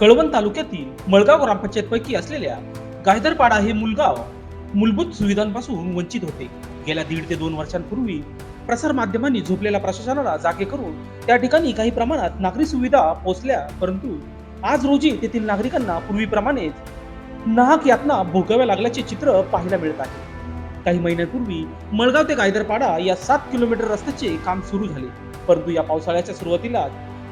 कळवण तालुक्यातील मळगाव ग्रामपंचायत पैकी असलेल्या गायदरपाडा हे मुलगाव मूलभूत सुविधांपासून वंचित होते. गेल्या दीड ते दोन वर्षांपूर्वी प्रसार माध्यमांनी झोपलेल्या प्रशासनाला जागे करून त्या ठिकाणी काही प्रमाणात नागरी सुविधा पोहोचल्या परंतु आज रोजी तेथील नागरिकांना पूर्वीप्रमाणेच नाहक यातना भोगाव्या लागल्याचे चित्र पाहायला मिळत आहे. काही महिन्यांपूर्वी मळगाव ते गायदरपाडा या सात किलोमीटर रस्त्याचे काम सुरू झाले परंतु या पावसाळ्याच्या सुरुवातीला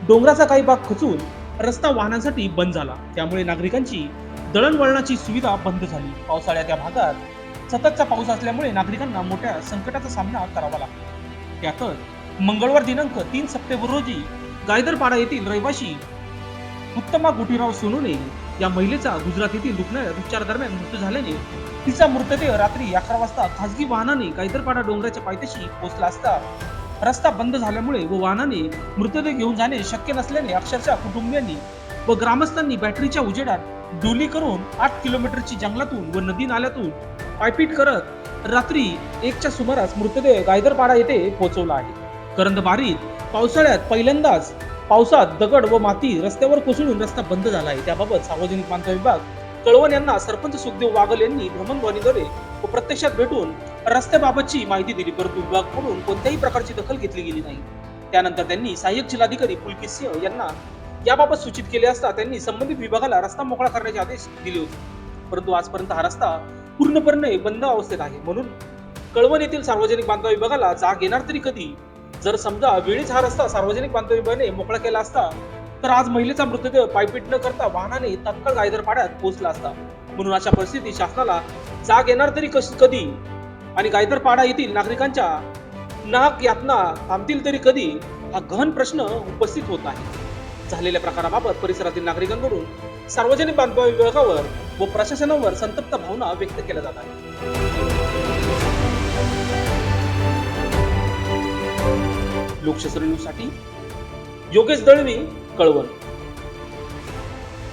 डोंगराचा काही भाग खचून रस्ता वाहनांसाठी बंद झाला. त्यामुळे नागरिकांची दळणवळणाची सुविधा बंद झाली. पावसाळ्यात या भागात सततचा पाऊस असल्यामुळे नागरिकांना मोठ्या संकटाचा सामना करावा लागला त्यातच मंगळवार दिनांक तीन सप्टेंबर रोजी गायदरपाडा येथील रहिवाशी उत्तमा गुटीराव सोनूने या महिलेचा गुजरात येथील रुग्णालयात उपचार दरम्यान मृत्यू झाल्याने तिचा मृतदेह रात्री अकरा वाजता खासगी वाहनाने गायदरपाडा डोंगराच्या पायथ्याशी पोहोचला असता रस्ता बंद झाल्यामुळे व वाहनाने मृतदेह घेऊन जाणे शक्य नसल्याने अक्षरशः कुटुंबियांनी व ग्रामस्थांनी बॅटरीच्या उजेडात डोली करून आठ किलोमीटरची जंगलातून व नदी नाल्यातून पायपीट करत रात्री एकच्या सुमारास मृतदेह गायदरपाडा येथे पोहोचवला आहे. करंदबारीत पावसाळ्यात पहिल्यांदाच पावसात दगड व माती रस्त्यावर कोसळून रस्ता बंद झाला आहे. त्याबाबत सार्वजनिक बांधकाम विभाग कळवण यांना सरपंच सुखदेव वागल यांनी भ्रमणध्वनीद्वारे व प्रत्यक्षात भेटून रस्त्याबाबतची माहिती दिली परंतु विभागाकडून कोणत्याही प्रकारची दखल घेतली गेली नाही. त्यानंतर त्यांनी सहाय्यक जिल्हाधिकारी पुलकित सिंह यांना याबाबत सूचित केले असता त्यांनी संबंधित विभागाला रस्ता मोकळा करण्याचे आदेश दिले होते. परंतु आजपर्यंत हा रस्ता पूर्णपणे बंद अवस्थेत आहे. म्हणून कळवण येथील सार्वजनिक बांधकाम विभागाला जाग येणार तरी कधी? जर समजा वेळीच हा रस्ता सार्वजनिक बांधकाम विभागाने मोकळा केला असता तर आज महिलेचा मृतदेह पायपीट न करता वाहनाने तत्काळ गायदर पाड्यात पोहोचला असता. म्हणून अशा परिस्थितीत शासनाला जाग येणार तरी कशी कधी? आणि गायदर पाडा येथील नागरिकांच्या नाहक यातना थांबतील तरी कधी हा गहन प्रश्न उपस्थित होत आहे झालेल्या प्रकाराबाबत परिसरातील नागरिकांकडून सार्वजनिक बांधकाम विभागावर व प्रशासनावर संतप्त भावना व्यक्त केल्या जात आहेत. लोकशास्त्र न्यूजसाठी योगेश दळवी कळवण.